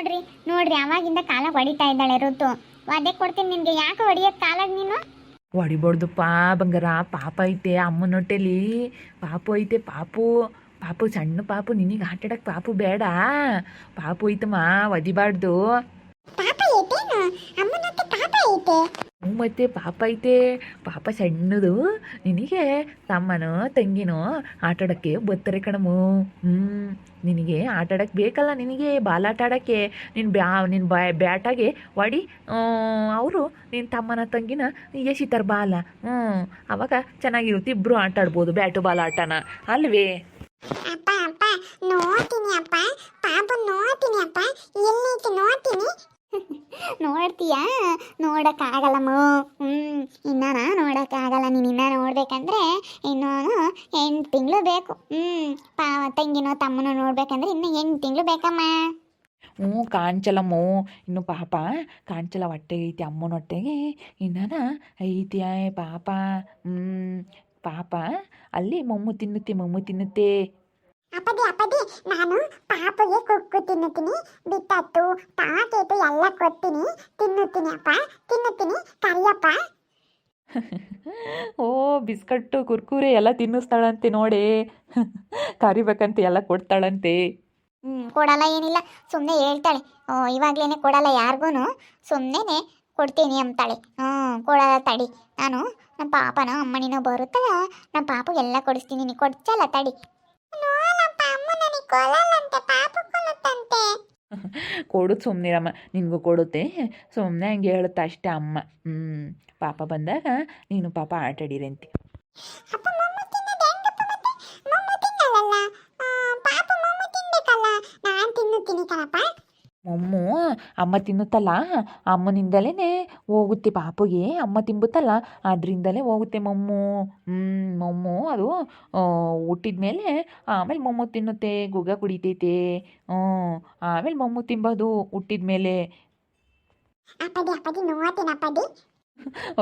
ನೋಡ್ರಿ ನೋಡ್ರಿ ಅವಾಗಿಂದ ಕಾಲ ಹೊಡಿತಾ ಇದ್ದಾಳೆ ಋತು. ಅದೇ ಕೊಡ್ತೀನಿ ನಿನ್ಗೆ ಯಾಕೆ ಹೊಡಿಯೋದ್ ಕಾಲಾಗ ನೀನು? ಹೊಡಿಬಾರ್ದಪ್ಪ ಬಂಗಾರ ಪಾಪ ಐತೆ ಅಮ್ಮನ ಹೊಟ್ಟೆಲಿ. ಪಾಪು ಐತೆ ಪಾಪು. ಪಾಪು ಸಣ್ಣ ಪಾಪು ನಿನಗೆ ಆಟಾಡಕ್ಕೆ ಪಾಪು ಬೇಡ. ಪಾಪು ಐತಮ್ಮ ಒದಿಬಾರ್ದು ಪಾಪ ಐತೇನು? ಅಮ್ಮನ ಪಾಪ ಐತೆ. ಮತ್ತೆ ಪಾಪ ಐತೆ ಪಾಪ ಸಣ್ಣದು. ನಿನಗೆ ತಮ್ಮನೋ, ತಂಗಿನೋ ಆಟಾಡೋಕ್ಕೆ ಬರ್ತಾರೆ ಕಣಮು. ಹ್ಞೂ ನಿನಗೆ ಆಟಾಡಕ್ಕೆ ಬೇಕಲ್ಲ ನಿನಗೆ ಬಾಲಾಟ ಆಡೋಕ್ಕೆ. ನಿನ್ನ ಬ್ಯಾ ನಿನ್ನ ಬ್ಯಾ, ಬ್ಯಾಟಾಗೆ ಹೊಡಿ. ಅವರು ನಿನ್ನ ತಮ್ಮನ, ತಂಗಿನ ಎಸಿತಾರೆ ಬಾಲ. ಹ್ಞೂ ಅವಾಗ ಚೆನ್ನಾಗಿರುತ್ತೆ ಇಬ್ಬರು ಆಟಾಡ್ಬೋದು ಬ್ಯಾಟು, ಬಾಲ್ ಆಟನ. ಅಲ್ವೇ? ನೋಡಕ್ಕಾಗಲ್ಲಮ್ಮ. ಹ್ಞೂ ಇನ್ನ ನೋಡೋಕ್ಕಾಗಲ್ಲ. ನೀನು ಇನ್ನ ನೋಡಬೇಕಂದ್ರೆ ಇನ್ನೂ ಎಂಟು ತಿಂಗಳು ಬೇಕು. ಹ್ಞೂ ಪಾ ತಂಗಿನೋ ತಮ್ಮನೋ ನೋಡಬೇಕಂದ್ರೆ ಇನ್ನು ಎಂಟು ತಿಂಗಳು ಬೇಕಮ್ಮ. ಹ್ಞೂ ಕಾಂಚಲಮ್ಮ, ಇನ್ನು ಪಾಪ ಕಾಂಚಲ ಹೊಟ್ಟೆ ಐತಿ, ಅಮ್ಮನ ಹೊಟ್ಟೆಗೆ ಇನ್ನಾನ ಐತಿ, ಆಯ್ ಪಾಪ. ಹ್ಞೂ ಪಾಪ ಅಲ್ಲಿ ಮಮ್ಮು ತಿನ್ನುತ್ತೆ ಮಮ್ಮು ತಿನ್ನುತ್ತೆ. ಅಪ್ಪದಿ ಅಪ್ಪದಿ ನಾನು ಪಾಪುಗೆ ಕುಕ್ಕು ತಿನ್ನುತ್ತೀನಿ. ಬಿಟ್ಟತ್ತು ತಾಕೇತು ಎಲ್ಲ ಕೊಡ್ತೀನಿ. ತಿನ್ನುತ್ತೀನಿ ಅಪ್ಪ ತಿನ್ನುತ್ತೀನಿ. ಕರಿಯಪ್ಪ. ಓ ಬಿಸ್ಕಟ್ಟು ಕುರ್ಕುರೆ ಎಲ್ಲ ತಿನ್ನಿಸ್ತಾಳಂತೆ ನೋಡಿ. ಕರಿಬೇಕಂತೆ ಎಲ್ಲ ಕೊಡ್ತಾಳಂತೆ. ಹ್ಮ್ ಕೊಡಲ್ಲ ಏನಿಲ್ಲ. ಸುಮ್ಮನೆ ಹೇಳ್ತಾಳೆ. ಓ ಇವಾಗ್ಲೇನೆ ಕೊಡಲ್ಲ ಯಾರಿಗೂ ಸುಮ್ಮನೆ ಕೊಡ್ತೀನಿ ಅಂತಾಳೆ. ಹ್ಮ್ ಕೊಡಲ್ಲ ತಡಿ. ನಾನು ನಮ್ಮ ಪಾಪನ ಅಮ್ಮನಿನೋ ಬರುತ್ತಲ್ಲ ನಮ್ಮ ಪಾಪಗೆಲ್ಲ ಎಲ್ಲ ಕೊಡಿಸ್ತೀನಿ. ನೀ ಕೊಡ್ಸಲ್ಲ ತಡಿ. ಕೊಡುದು ಸುಮ್ಮನಿರಮ್ಮ ನಿನಗೂ ಕೊಡುತ್ತೆ. ಸುಮ್ಮನೆ ಹಂಗೆ ಹೇಳುತ್ತೆ ಅಷ್ಟೇ ಅಮ್ಮ. ಹ್ಞೂ ಪಾಪ ಬಂದಾಗ ನೀನು ಪಾಪ ಆಟಾಡಿರಂತೆ. ಅಪ್ಪ ಮೊಮ್ಮ ತಿನ್ನೋದು ಹೆಂಗಪ್ಪ ಮತ್ತೆ? ಮೊಮ್ಮ ತಿನ್ನಲ್ಲಲ್ಲ? ಆ, ಪಾಪ ಮೊಮ್ಮ ತಿನ್ಬೇಕಲ್ಲ? ನಾನು ತಿನ್ನುತ್ತೀನಿ ಕಣಪ್ಪ. ಮೊಮ್ಮು ಅಮ್ಮ ತಿನ್ನುತ್ತಲ್ಲ? ಅಮ್ಮನಿಂದಲೇ ಹೋಗುತ್ತೆ ಪಾಪುಗೆ ಅಮ್ಮ ತಿಂಬುತ್ತಲ್ಲ ಅದರಿಂದಲೇ ಹೋಗುತ್ತೆ ಮಮ್ಮು. ಮಮ್ಮು ಮೊಮ್ಮು ಅದು ಹುಟ್ಟಿದ ಮೇಲೆ ಆಮೇಲೆ ಮೊಮ್ಮು ತಿನ್ನುತ್ತೆ ಗುಗ್ಗ ಕುಡಿತೈತೆ. ಹ್ಞೂ ಆಮೇಲೆ ಮಮ್ಮು ತಿಂಬೋದು ಹುಟ್ಟಿದ ಮೇಲೆ.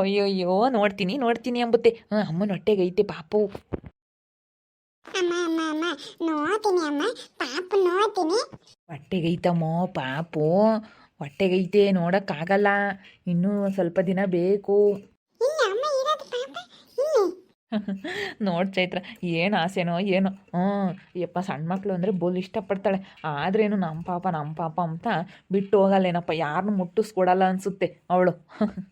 ಅಯ್ಯೋ ಅಯ್ಯೋ ನೋಡ್ತೀನಿ ನೋಡ್ತೀನಿ ಅಂಬುತ್ತೆ. ಹಾಂ ಅಮ್ಮನ ಹೊಟ್ಟೆಗೆ ಐತೆ ಪಾಪು. ಅಮ್ಮ ಅಮ್ಮ ಅಮ್ಮ ನೋಡ್ತೀನಿ ಅಮ್ಮ ಪಾಪ ನೋಡ್ತೀನಿ. ಹೊಟ್ಟೆಗೈತಮ್ಮ ಪಾಪು. ಹೊಟ್ಟೆಗೈತೆ ನೋಡೋಕ್ಕಾಗಲ್ಲ. ಇನ್ನೂ ಸ್ವಲ್ಪ ದಿನ ಬೇಕು. ನೋಡ್ ಚೈತ್ರ ಏನು ಆಸೆನೋ ಏನೋ. ಹ್ಞೂ ಯಪ್ಪ ಸಣ್ಣ ಮಕ್ಕಳು ಅಂದರೆ ಬೋಲ್ ಇಷ್ಟಪಡ್ತಾಳೆ. ಆದ್ರೇನು ನಮ್ಮ ಪಾಪ ನಮ್ಮ ಪಾಪ ಅಂತ ಬಿಟ್ಟು ಹೋಗಲ್ಲೇನಪ್ಪ ಯಾರನ್ನು ಮುಟ್ಟಿಸ್ಕೊಡಲ್ಲ ಅನಿಸುತ್ತೆ ಅವಳು.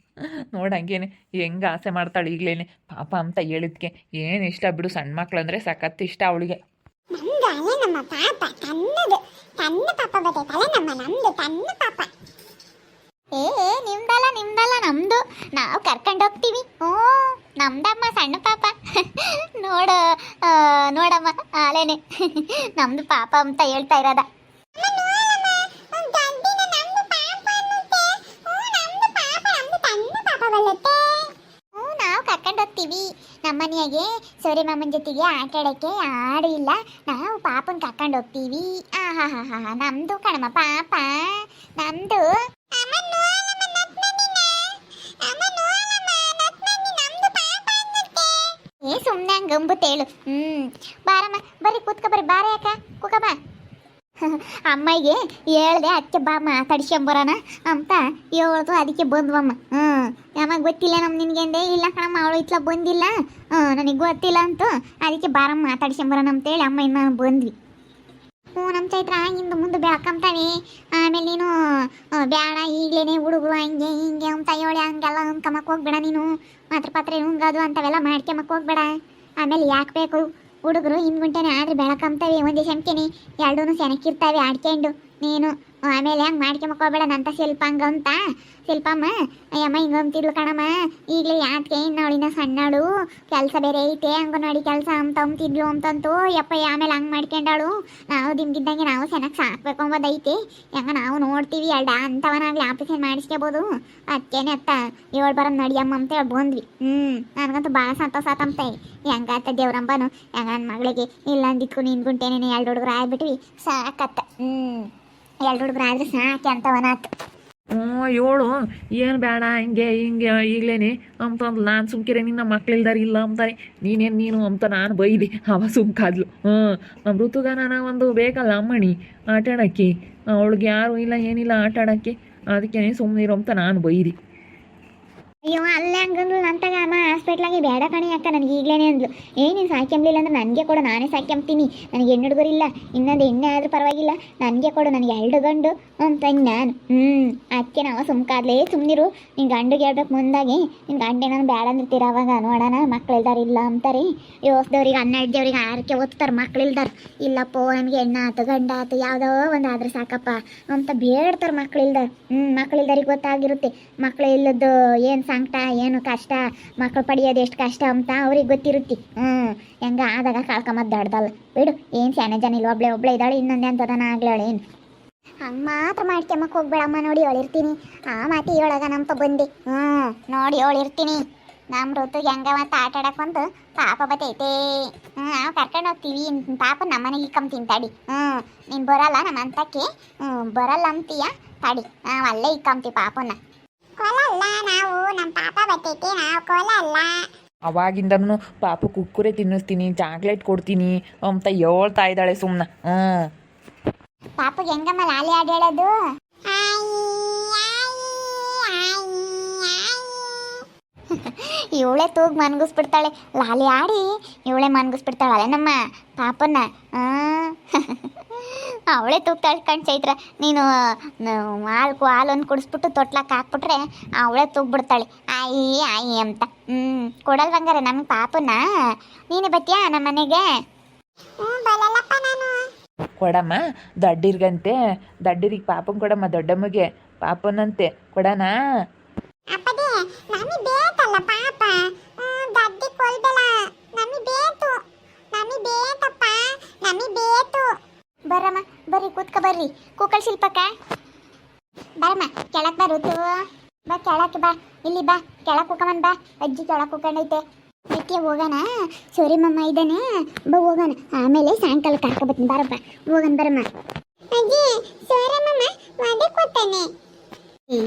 ನೋಡಂಗೇನೆ ಹೆಂಗೆ ಆಸೆ ಮಾಡ್ತಾಳೆ ಈಗಲೇ ಪಾಪ ಅಂತ ಹೇಳಿದ್ಕೆ ಏನು ಇಷ್ಟ ಬಿಡು ಸಣ್ಣ ಮಕ್ಕಳು ಅಂದರೆ ಸಖತ್ ಇಷ್ಟ ಅವಳಿಗೆ. ಅಲ್ಲ ನಮ್ಮ ಪಾಪ ತನ್ನದು ತನ್ನ ಪಾಪ ಬರ್ತೈತಲ್ಲ ನಮ್ಮ ನಮ್ದು ತನ್ನ ಪಾಪ. ಏ ನಿಮ್ದಲ್ಲ ನಿಮ್ದಲ್ಲ ನಮ್ದು. ನಾವು ಕರ್ಕೊಂಡು ಹೋಗ್ತೀವಿ. ಓ ನಮ್ದಮ್ಮ ಸಣ್ಣ ಪಾಪ. ನೋಡು ನೋಡಮ್ಮ ಆಲೇನೆ ನಮ್ದು ಪಾಪ ಅಂತ ಹೇಳ್ತಾ ಇರೋದ. ನಾವು ಕರ್ಕೊಂಡು ಹೋಗ್ತೀವಿ. ನಮ್ಮನೆಯಾಗೆ ಸೂರ್ಯ ಮಾಮನ ಜೊತೆಗೆ ಆಟ ಆಡೋಕ್ಕೆ ಯಾರು ಇಲ್ಲ. ನಾವು ಪಾಪನ ಕರ್ಕೊಂಡು ಹೋಗ್ತೀವಿ. ಆ, ಹಾ ಹಾ ಹಾ ನಮ್ದು ಕಣಮ್ಮ ಪಾಪ. ನಮ್ದು ಏ ಸುಮ್ಮನೆ ಹಂಗೆ ಗಂಬುತ್ತೇಳು ಹ್ಮ್. ಬಾರಮ್ಮ, ಬರ್ರಿ, ಕೂತ್ಕೊ ಬರ್ರಿ. ಬಾರ ಯಾಕ ಕೂಕ ಬಾ. ಅಮ್ಮಗೆ ಹೇಳ್ದೆ ಅಚ್ಚ ಬಾ ಮಾತಾಡ್ಸ್ಕೊಂಬರೋಣ ಅಂತ ಹೇಳ್ದು, ಅದಕ್ಕೆ ಬಂದ್ವಮ್ಮ. ಹ್ಞೂ ಯಾವಾಗ ಗೊತ್ತಿಲ್ಲ ನಮ್ಮ ನಿನಗೆಂದೆ ಇಲ್ಲ ಕಣಮ್ಮ, ಅವಳು ಇತ್ಲ ಬಂದಿಲ್ಲ. ನನಗೆ ಗೊತ್ತಿಲ್ಲ ಅಂತ. ಅದಕ್ಕೆ ಬಾರಮ್ಮ ಮಾತಾಡ್ಸ್ಕೊಂಬರೋಣ ಅಂತೇಳಿ ಅಮ್ಮ ಇನ್ನ ಬಂದ್ವಿ. ಹ್ಞೂ ನಮ್ಮ ಚೈತ್ರ, ಹಿಂದೆ ಮುಂದೆ ಬೆಳ್ಕೊಂತಾವೆ ಆಮೇಲೆ ನೀನು ಬೇಡ ಈಗಲೇನೆ ಹುಡುಗರು ಹಂಗೆ ಹಿಂಗೆ ಅಂತ ಹೇಳಿ ಹಂಗೆಲ್ಲ ಅನ್ಕಮಕ್ಕೆ ಹೋಗ್ಬೇಡ ನೀನು. ಮಾತ್ರ ಪಾತ್ರೆ ನುಂಗದು ಅಂಥವೆಲ್ಲ ಮಾಡ್ಕೊಂಬಕ್ಕೆ ಹೋಗ್ಬೇಡ. ಆಮೇಲೆ ಯಾಕೆ ಬೇಕು? ಹುಡುಗರು ಹಿಂದ್ಗುಂಟೆನೆ ಆದ್ರೆ ಬೆಳಕಂತವೆ, ಒಂದೇ ಶಂಕೆನೆ ಎರಡೂ ಸೆನಕ್ಕಿರ್ತಾವೆ ಆಡ್ಕೊಂಡು ನೀನು. ಆಮೇಲೆ ಹಂಗೆ ಮಾಡ್ಕೊಂಬಕೋಬೇಡ ನಂತ ಶಿಲ್ಪ ಹಂಗಂತ ಶಿಲ್ಪಮ್ಮ ಅಯ್ಯಮ್ಮ ಹಿಂಗಂತಿದ್ಲು ಕಣಮ್ಮ. ಈಗಲೇ ಯಾಕೆ ಇನ್ನವಳಿನ ಸಣ್ಣಳು. ಕೆಲಸ ಬೇರೆ ಐತೆ, ಅಂಗನವಾಡಿ ಕೆಲಸ ಅಂತ ಅಂತಿದ್ಲು ಅಂತಂತು, ಯಪ್ಪ ಆಮೇಲೆ ಹಂಗೆ ಮಾಡ್ಕೊಂಡಾಳು. ನಾವು ದಿಮ್ಗಿದ್ದಂಗೆ ನಾವು ಚೆನ್ನಾಗಿ ಸಾಕ್ಬೇಕು ಅಂಬೋದೈತಿ ಹೆಂಗ ನಾವು ನೋಡ್ತೀವಿ, ಅಲ್ಡ ಅಂತವನಾಗ್ಲಿ ಆಪರೇಷನ್ ಮಾಡಿಸ್ಕೋಬೋದು. ಅದಕ್ಕೇನೆ ಅತ್ತ ಏಳು ಬರ ನಡಿಯಮ್ಮ ಅಂತ ಹೇಳಿ ಬಂದ್ವಿ. ಹ್ಞೂ ನನಗಂತೂ ಭಾಳ ಸಂತೋಷ ಆತಂತ ಹೆಂಗಾತ ದೇವ್ರಂಬನು, ಹೆಂಗ ನನ್ನ ಮಗಳಿಗೆ, ಇಲ್ಲ ಅಂದಿದ್ಕು ನಿನ್ಗುಂಟೇನೇನೆ ಎರಡು ಹುಡುಗರು ಆಗ್ಬಿಟ್ವಿ, ಸಾಕತ್ತ. ಹ್ಞೂ ಎರಡು ಹುಡುಗರು ಆದ್ರೆ ಸಾಕೆ ಅಂತವನಾತು ಹ್ಞೂ ಏಳು ಏನು ಬೇಡ ಹಿಂಗೆ ಹಿಂಗೆ ಈಗಲೇನೆ ಅಂತಂದು ನಾನು ಸುಮ್ಕಿರೆ ನಿನ್ನ ಮಕ್ಳಿಲ್ದಾರ ಇಲ್ಲ ಅಂತಾರೆ ನೀನೇನು ನೀನು ಅಂತ ನಾನು ಬೈದೆ. ಅವ ಸುಮ್ಕಾದ್ಲು. ಹ್ಞೂ ನಮ್ಮ ನಾನು ಒಂದು ಬೇಕಲ್ಲ ಅಮ್ಮಣಿ ಆಟ ಆಡೋಕ್ಕೆ ಅವಳಿಗೆ ಯಾರು ಇಲ್ಲ ಏನಿಲ್ಲ ಆಟ ಆಡೋಕ್ಕೆ ಅದಕ್ಕೆ ಸುಮ್ಮನಿರು ಅಂತ ನಾನು ಬೈದೆ. ಅಯ್ಯೋ ಅಲ್ಲೇ ಹಂಗಂದ್ಲು ನಂತಾಗ ಅಮ್ಮ ಹಾಸ್ಪಿಟ್ಲಾಗೆ ಬೇಡ ಕಣಿ ಅಕ್ಕ, ನನಗೆ ಈಗಲೇ ಅಂದ್ಲು. ಏ, ನೀನು ಸಾಕ್ಯಂಬ್ಲಿಲ್ಲ ಅಂದ್ರೆ ನನಗೆ ಕೊಡು, ನಾನೇ ಸಾಕ್ಯಂಬ್ತೀನಿ ನನಗೆ ಹೆಣ್ಣು ಹುಡುಗರಿಲ್ಲ ಇನ್ನೊಂದು ಎಣ್ಣೆ ಆದರೂ ಪರವಾಗಿಲ್ಲ, ನನಗೆ ಕೊಡು, ನನಗೆ ಎರಡು ಗಂಡು ಅಂತ ನಾನು. ಹ್ಞೂ ಅದಕ್ಕೆ ನಾವು ಸುಮ್ಕಾದ್ಲೇ ಸುಮ್ಮನಿರು ನಿನ್ನ ಗಂಡು ಹೇಳ್ಬೇಕು ಮುಂದಾಗಿ ನಿನ್ನ ಗಂಡ ಏನಾದ್ರು ಬೇಡ ಅಂದಿರ್ತೀರ ಅವಾಗ, ನೋಡೋಣ, ಮಕ್ಳು ಇಲ್ಲ ಅಂತಾರೆ. ಯೋಸ್ದವ್ರಿಗೆ ಹನ್ನೆರಡ್ದವ್ರಿಗೆ ಆರಕ್ಕೆ ಓದ್ತಾರೆ, ಮಕ್ಳು ಇಲ್ದಾರ. ಇಲ್ಲಪ್ಪೋ ನಮಗೆ ಹೆಣ್ಣ ಆತು, ಗಂಡ ಆತು, ಯಾವುದೋ ಒಂದು ಆದ್ರೆ ಸಾಕಪ್ಪ ಅಂತ ಬೇಡ್ತಾರೆ ಮಕ್ಳು ಹ್ಞೂ ಮಕ್ಳು ಗೊತ್ತಾಗಿರುತ್ತೆ. ಮಕ್ಳು ಇಲ್ಲದ್ದು ಏನು ಸಂಕಟ, ಏನು ಕಷ್ಟ, ಮಕ್ಳು ಪಡೆಯೋದು ಎಷ್ಟು ಕಷ್ಟ ಅಂತ ಅವ್ರಿಗೆ ಗೊತ್ತಿರುತ್ತೆ. ಹ್ಞೂ ಹೆಂಗ ಆದಾಗ ಕಳ್ಕೊಂಬದ್ ದಡ್ದಲ್ಲ ಬಿಡು, ಏನು ಸ್ಯಾನೆ ಜನ ಇಲ್ಲ ಒಬ್ಳೆ ಒಬ್ಳೆ ಇದ್ದಾಳೆ, ಇನ್ನೊಂದೇ ಅಂತದನ ಆಗ್ಲಾಳೆ ಏನು? ಹಂಗೆ ಮಾತ್ರ ಮಾಡ್ಕೊಂಬಕ್ಕೆ ಹೋಗ್ಬೇಡಮ್ಮ, ನೋಡಿ ಹೇಳಿರ್ತೀನಿ ಆ ಮಾತಿ ಹೇಳಾಗ ನಮ್ಪ ಬಂದೆ ಹ್ಞೂ, ನೋಡಿ ಹೇಳಿರ್ತೀನಿ ನಮ್ಮ ಋತು ಹೆಂಗ ಮತ್ತೆ ಆಟ ಆಡಕ್ಕೆ ಬಂದು ಪಾಪ ಬತ್ತೈತೆ ಹ್ಞೂ, ನಾವು ಕರ್ಕೊಂಡು ಹೋಗ್ತೀವಿ. ಪಾಪ ನಮ್ಮನೆಗೆ ಇಕ್ಕಮ್ ತಿಂತಾಡಿ. ಹ್ಞೂ, ನೀನು ಬರಲ್ಲ ನಮ್ಮ ಅಂತಕ್ಕೆ ಹ್ಞೂ ಬರಲ್ಲ ಅಂತೀಯ ತಾಡಿ. ನಾವು ಅಲ್ಲೇ ಇಕ್ಕಂತೀವಿ ಪಾಪನ ಕೊಲಲ್ಲ ನಾವು ನಮ್ಮ ಪಾಪ ಬತ್ತೈತೆ ನಾವು ಕೊಲಲ್ಲ. ಅವಾಗಿಂದನು ಪಾಪ ಕುಕ್ಕುರೆ ತಿನ್ನಿಸ್ತೀನಿ ಚಾಕ್ಲೇಟ್ ಕೊಡ್ತೀನಿ ಅಂತ ಹೇಳ್ತಾ ಇದ್ದಾಳೆ ಸುಮ್ಮನೆ ಹ್ಞೂ ಪಾಪ ಹೆಂಗಮ್ಮ ಲಾಲಿ ಹಾಡು ಹೇಳೋದು? ಇವಳೆ ತೂಗ್ ಮನ್ಗಿಸ್ಬಿಡ್ತಾಳೆ. ಲಾಲಿ ಆಡಿ ಇವಳೆ ಮನ್ಗಿಸ್ಬಿಡ್ತಾಳೆ. ನಮ್ಮ ಪಾಪನ್ನ ಅವಳೆ ತೂಗ್ತಾಳೆ ಕಣ್ ಚೈತ್ರ ನೀನು ನ- ಹಾಲು ಹಾಲೊಂದು ಕುಡಿಸ್ಬಿಟ್ಟು ತೊಟ್ಲಕ್ಕೆ ಹಾಕ್ಬಿಟ್ರೆ ಅವಳೆ ತೂಗ್ಬಿಡ್ತಾಳೆ. ಆಯಿ ಆಯಿ ಅಂತ. ಹ್ಞೂ ಕೊಡಲ್ವಂಗಾರೆ ನಮ್ಗೆ ಪಾಪನ. ನೀನು ಬತ್ತೀಯಾ ನಮ್ಮ ಮನೆಗೆ? ಕೊಡಮ್ಮ ದಡ್ಡಿರ್ಗಂತೆ. ದಡ್ಡಿರಿಗೆ ಪಾಪನ್ ಕೊಡಮ್ಮ ದೊಡ್ಡಮ್ಮಗೆ ಪಾಪನಂತೆ. ಕೊಡಣ ಅಪ್ಪದೇ ನಮಿ ಬೇಕಲ್ಲ ಪಾಪ ದಡ್ಡಿ ಕೊಲ್ಬೇಡ ನಮಿ ಬೇತು ನಮಿ ಬೇತಪ್ಪ ನಮಿ ಬೇತು ಬರಮ್ಮ ಬರ್ರಿ ಕೂತ್ಕ ಬರ್ರಿ. ಕೂಕಳ್ ಶಿಲ್ಪಕ್ಕ. ಬರಮ್ಮ, ಕೆಳಕ್ ಬಾ ಬಾ ಕೆಳಕ್ಕೆ ಬಾ. ಇಲ್ಲಿ ಬಾ, ಕೆಳಕ್ ಕೂಕಮನ್ ಬಾ. ಅಜ್ಜಿ ಕೆಳಕ್ ಕೂಕೊಂಡೈತೆ ಅದಕ್ಕೆ ಹೋಗೋಣ. ಸರಿ ಮಮ್ಮ ಇದ್ದಾನೆ ಬಾ, ಹೋಗೋಣ. ಆಮೇಲೆ ಸಾಯಂಕಾಲ ಕರ್ಕೊಬತ್ತೀನಿ ಬರಪ್ಪ. ಹೋಗನ್ ಬರಮ್ಮ. ಅಜ್ಜಿ ಸೋರಮ್ಮ ವಾದೆ ಕೊಡ್ತಾನೆ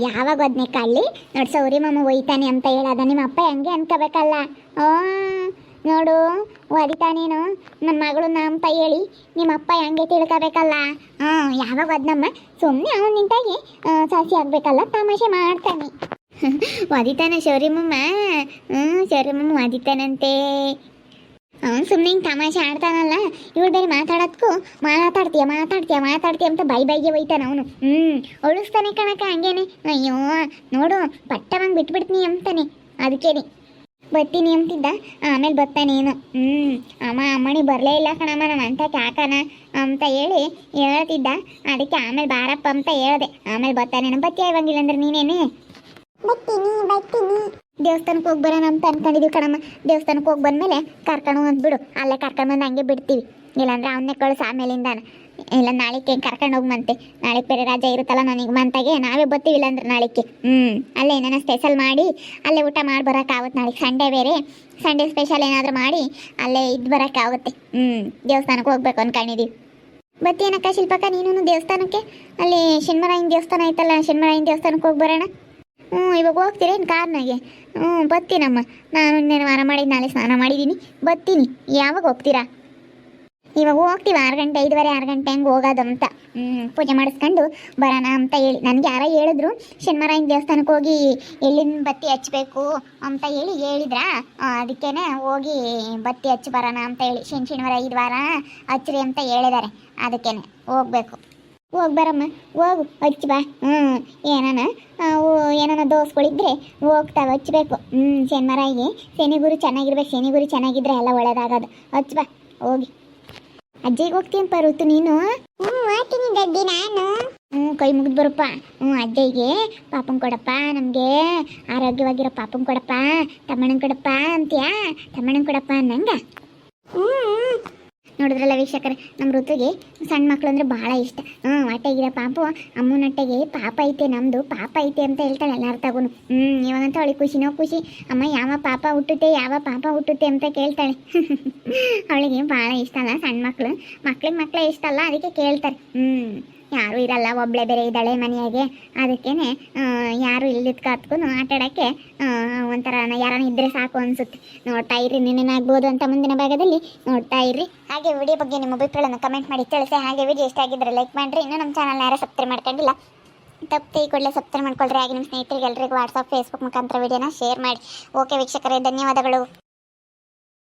ಯಾವಾಗ ಹೋದ್ನೆ ಕಳ್ಳಿ ನೋಡಿ ಸೌರಿ ಮಮ್ಮ ಒಯ್ತಾನೆ ಅಂತ ಹೇಳದ. ನಿಮ್ಮ ಅಪ್ಪ ಹೆಂಗೆ ಅನ್ಕೋಬೇಕಲ್ಲ. ಆ ನೋಡು ಒದಿತಾನೇನು ನನ್ನ ಮಗಳು ನಮ್ಮ ಅಂತ ಹೇಳಿ ನಿಮ್ಮ ಅಪ್ಪ ಹೆಂಗೆ ತಿಳ್ಕೋಬೇಕಲ್ಲ? ಹ್ಞೂ ಯಾವಾಗ ಒದ್ನಮ್ಮ ಸುಮ್ಮನೆ ಅವನು ನಿಂತಾಗಿ ಸಾಸಿ ಆಗಬೇಕಲ್ಲ, ತಮಾಷೆ ಮಾಡ್ತಾನೆ. ಒದಿತಾನೆ ಶೌರಿಮಮ್ಮ. ಹ್ಞೂ ಶೌರಿಮಮ್ಮ ಒದಿತಾನಂತೆ ಅವ್ನು ಸುಮ್ಮನೆ ಹಿಂಗೆ ತಮಾಷೆ ಆಡ್ತಾನಲ್ಲ, ಇವಳು ಬೇರೆ ಮಾತಾಡೋದಕ್ಕೂ ಮಾತಾಡ್ತೀಯ ಮಾತಾಡ್ತೀಯ ಮಾತಾಡ್ತೀಯ ಅಂತ ಬೈ ಬೈಗೆ ಒಯ್ತಾನೆ ಅವನು. ಹ್ಞೂ ಉಳಿಸ್ತಾನೆ ಕಣಕ ಹಂಗೇನೆ. ಅಯ್ಯೋ, ನೋಡು ಪಟ್ಟ ಬಂದು ಬಿಟ್ಬಿಡ್ತೀನಿ ಅಂತಾನೆ. ಅದಕ್ಕೇನೆ ಬರ್ತೀನಿ ಅಂತಿದ್ದ ಆಮೇಲೆ ಬರ್ತಾನೆ ಏನು? ಹ್ಞೂ ಅಮ್ಮ ಅಮ್ಮಣಿ ಬರಲೇ ಇಲ್ಲ ಕಣಮ್ಮ ನಮ್ಮ ಅಂತ ಕ್ಯಾಕನ ಅಂತ ಹೇಳಿ ಹೇಳ್ತಿದ್ದ. ಅದಕ್ಕೆ ಆಮೇಲೆ ಬಾರಪ್ಪ ಅಂತ ಹೇಳ್ದೆ. ಆಮೇಲೆ ಬರ್ತಾನೆ ನಮ್ಮ ಬತ್ತಿ ಇವಂಗಿಲ್ಲ ಅಂದ್ರೆ ನೀನೇನೆ? ಬತ್ತೀನಿ ಬತ್ತೀನಿ ದೇವಸ್ಥಾನಕ್ಕೆ ಹೋಗಿ ಬರೋಣ ಅಂತ ಅನ್ಕೊಂಡಿದ್ದೀವಿ ಕಣಮ್ಮ. ದೇವಸ್ಥಾನಕ್ಕೆ ಹೋಗಿ ಬಂದಮೇಲೆ ಕರ್ಕೊಂಡು ಹೋಗಿ ಬಿಡು. ಅಲ್ಲೇ ಕರ್ಕೊಂಡು ಬಂದು ಹಂಗೆ ಬಿಡ್ತೀವಿ. ಇಲ್ಲಾಂದ್ರೆ ಅವನ್ನೇ ಕಳಿಸ್ ಆಮೇಲಿಂದಾನ. ಇಲ್ಲ ನಾಳೆಗೆ ಕರ್ಕೊಂಡು ಹೋಗ್ಮಂತೆ. ನಾಳೆ ಬೇರೆ ರಾಜ ಇರುತ್ತಲ್ಲ ನನಗೆ ಮಂತಾಗೆ, ನಾವೇ ಬರ್ತೀವಿ ಇಲ್ಲಾಂದ್ರೆ ನಾಳೆಗೆ ಹ್ಞೂ ಅಲ್ಲೇ ನನ್ನ ಸ್ಪೆಷಲ್ ಮಾಡಿ, ಅಲ್ಲೇ ಊಟ ಮಾಡಿ ಬರೋಕ್ಕಾಗುತ್ತೆ ನಾಳೆ ಸಂಡೇ ಬೇರೆ ಸಂಡೇ ಸ್ಪೆಷಲ್ ಏನಾದರೂ ಮಾಡಿ, ಅಲ್ಲೇ ಇದ್ದು ಬರೋಕ್ಕಾಗುತ್ತೆ ಹ್ಞೂ ದೇವಸ್ಥಾನಕ್ಕೆ ಹೋಗ್ಬೇಕು ಅನ್ಕೊಂಡಿದೀವಿ ಬತ್ತೀನಕ್ಕ ಶಿಲ್ಪಕ್ಕ ನೀನು ದೇವಸ್ಥಾನಕ್ಕೆ? ಅಲ್ಲಿ ಶನಿಮರಾಯನ ದೇವಸ್ಥಾನ ಐತಲ್ಲ ಶನಿಮರಾಯನ ದೇವಸ್ಥಾನಕ್ಕೆ ಹೋಗಿ ಬರೋಣ? ಹ್ಞೂ ಇವಾಗ ಹೋಗ್ತೀರೇನು ಕಾರ್ನಾಗೆ ಹ್ಞೂ ಬರ್ತೀನಮ್ಮ ನಾನು ಇನ್ನೇನು ಸ್ನಾನ ಮಾಡಿ ನಾಳೆ ಸ್ನಾನ ಮಾಡಿದ್ದೀನಿ ಬರ್ತೀನಿ ಯಾವಾಗ ಹೋಗ್ತೀರಾ? ಇವಾಗ ಹೋಗ್ತೀವಿ, ಆರು ಗಂಟೆ, ಐದುವರೆ, ಆರು ಗಂಟೆ ಹಂಗೆ ಹೋಗೋದು ಅಂತ. ಪೂಜೆ ಮಾಡಿಸ್ಕೊಂಡು ಬರೋಣ ಅಂತ ಹೇಳಿ. ನನಗೆ ಯಾರೋ ಹೇಳಿದ್ರು ಶನಿವಾರಾಯನ ದೇವಸ್ಥಾನಕ್ಕೆ ಹೋಗಿ ಎಲ್ಲಿನ ಬತ್ತಿ ಹಚ್ಚಬೇಕು ಅಂತ ಹೇಳಿ ಹೇಳಿದ್ರಾ? ಅದಕ್ಕೇನೆ ಹೋಗಿ ಬತ್ತಿ ಹಚ್ಚಿ ಬರೋಣ ಅಂತ ಹೇಳಿ. ಶನಿ, ಶನಿವಾರ ಐದು ವಾರ ಹಚ್ಚ್ರಿ ಅಂತ ಹೇಳಿದ್ದಾರೆ. ಅದಕ್ಕೇನೆ ಹೋಗ್ಬೇಕು. ಹೋಗಿ ಬರಮ್ಮ, ಹೋಗು, ಹಚ್ಚಿ ಬಾ. ಹ್ಞೂ ಏನಾನ ಏನಾನ ದೋಸ್ಗಳಿದ್ರೆ ಹೋಗ್ತಾವೆ ಹಚ್ಚಬೇಕು ಹ್ಞೂ ಶನಿವಾರ ಶನಿಗುರು ಚೆನ್ನಾಗಿರ್ಬೇಕು, ಶನಿಗುರು ಚೆನ್ನಾಗಿದ್ರೆ ಎಲ್ಲ ಒಳ್ಳೇದಾಗೋದು. ಹಚ್ಚಿ ಬಾ, ಹೋಗಿ. ಅಜ್ಜಿಗೆ ಹೋಗ್ತೀಯಪ್ಪ ಋತು ನೀನು? ಹ್ಞೂ ಹೋಗ್ತೀನಿ ದಡ್ಡಿ ನಾನು. ಹ್ಞೂ ಕೈ ಮುಗಿದು ಬರಪ್ಪ. ಹ್ಞೂ ಅಜ್ಜಿಗೆ ಪಾಪಂ ಕೊಡಪ್ಪ ನಮಗೆ ಆರೋಗ್ಯವಾಗಿರೋ ಪಾಪಂ ಕೊಡಪ್ಪ ತಮ್ಮಣ್ಣನ ಕೊಡಪ್ಪ ಅಂತೀಯಾ? ತಮ್ಮಣ್ಣನ ಕೊಡಪ್ಪ ಅನ್ನಂಗ? ನೋಡಿದ್ರಲ್ಲ ವೀಕ್ಷಕರೇ ನಮ್ಮ ಋತುಗೆ ಸಣ್ಣ ಮಕ್ಕಳು ಅಂದರೆ ಭಾಳ ಇಷ್ಟ. ಹ್ಞೂ ಹೊಟ್ಟೆಗಿರೋ ಪಾಪ ಅಮ್ಮನ ಹೊಟ್ಟೆಗೆ ಪಾಪ ಐತೆ ನಮ್ಮದು ಪಾಪ ಐತೆ ಅಂತ ಹೇಳ್ತಾಳೆ ಎಲ್ಲಾರ ತಗೋನು ಹ್ಞೂ ಇವಾಗಂತ ಅವಳಿಗೆ ಖುಷಿನೋ ಖುಷಿ. ಅಮ್ಮ, ಯಾವ ಪಾಪ ಹುಟ್ಟುತ್ತೆ, ಯಾವ ಪಾಪ ಹುಟ್ಟುತ್ತೆ ಅಂತ ಕೇಳ್ತಾಳೆ. ಅವಳಿಗೆ ಭಾಳ ಇಷ್ಟ ಅಲ್ಲ ಸಣ್ಣ ಮಕ್ಕಳು ಮಕ್ಳಿಗೆ ಮಕ್ಕಳೇ ಇಷ್ಟ ಅಲ್ಲ, ಅದಕ್ಕೆ ಕೇಳ್ತಾರೆ. ಹ್ಞೂ ಯಾರೂ ಇರಲ್ಲ, ಒಬ್ಳೆ ಬೇರೆ ಇದ್ದಾಳೆ ಮನೆಯಾಗೆ. ಅದಕ್ಕೇನೆ ಯಾರು ಇಲ್ಲಿದ್ ಕಾತ್ಕೊಂಡು ಆಟ ಆಡೋಕ್ಕೆ ಒಂಥರ ಯಾರನ್ನ ಇದ್ರೆ ಸಾಕು ಅನ್ಸುತ್ತೆ. ನೋಡ್ತಾ ಇರಿ ನಿನ್ನೇನಾಗ್ಬೋದು ಅಂತ ಮುಂದಿನ ಭಾಗದಲ್ಲಿ ನೋಡ್ತಾ ಇರಿ ಹಾಗೆ ವಿಡಿಯೋ ಬಗ್ಗೆ ನಿಮ್ಮ ಅಭಿಪ್ರಾಯವನ್ನು ಕಮೆಂಟ್ ಮಾಡಿ ತಿಳಿಸಿ, ಹಾಗೆ ವಿಡಿಯೋ ಇಷ್ಟ ಆಗಿದ್ರೆ ಲೈಕ್ ಮಾಡಿರಿ. ಇನ್ನೂ ನಮ್ಮ ಚಾನಲ್ ಯಾರು ಸಬ್ಸ್ಕ್ರೈಬ್ ಮಾಡ್ಕೊಂಡಿಲ್ಲ ತಪ್ಪು ಕೂಡಲೇ ಸಬ್ಸ್ಕ್ರೈಬ್ ಮಾಡ್ಕೊಳ್ರಿ. ಹಾಗೆ ನಿಮ್ಮ ಸ್ನೇಹಿತರಿಗೆ ಎಲ್ರಿಗೂ ವಾಟ್ಸಪ್ ಫೇಸ್ಬುಕ್ ಮುಖಾಂತರ ವಿಡಿಯೋನ ಶೇರ್ ಮಾಡಿ. ಓಕೆ ವೀಕ್ಷಕರೇ, ಧನ್ಯವಾದಗಳು.